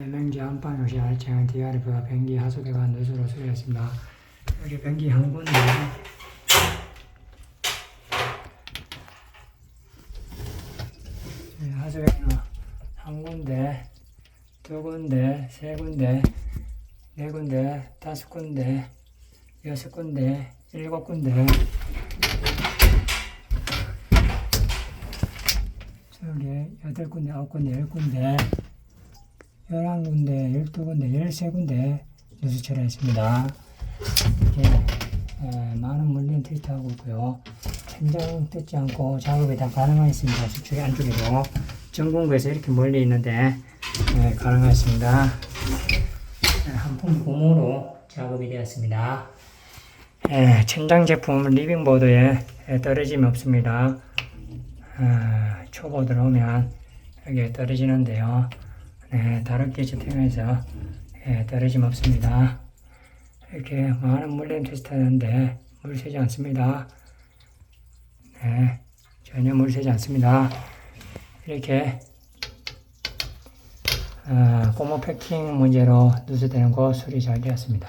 냉지 안방 요시 아래층은 DRF가 변기 하수대가 누수로 수리했습니다. 여기 변기 한 군데 네, 하수대는 한 군데, 두 군데, 세 군데, 네 군데, 다섯 군데, 여섯 군데, 일곱 군데 저기 여덟 군데, 아홉 군데, 열 군데, 열한 군데, 열두 군데, 열세 군데 누수처를 했습니다. 이렇게 에, 많은 물린 트리트하고 있고요. 천장 뜯지 않고 작업이 다 가능하겠습니다. 저쪽에 안쪽에도 전공구에서 이렇게 멀리 있는데 에, 가능하겠습니다. 에, 한품 고무로 작업이 되었습니다. 에, 천장 제품 리빙보드에 에, 떨어짐이 없습니다. 아, 초보 들어오면 여기에 떨어지는데요. 네, 기체 통해서 예, 떨어짐 없습니다. 이렇게 많은 물림 테스트 하는데 물 새지 않습니다. 네, 전혀 물 새지 않습니다. 이렇게 아, 고무 패킹 문제로 누수되는 거 수리 잘 되었습니다.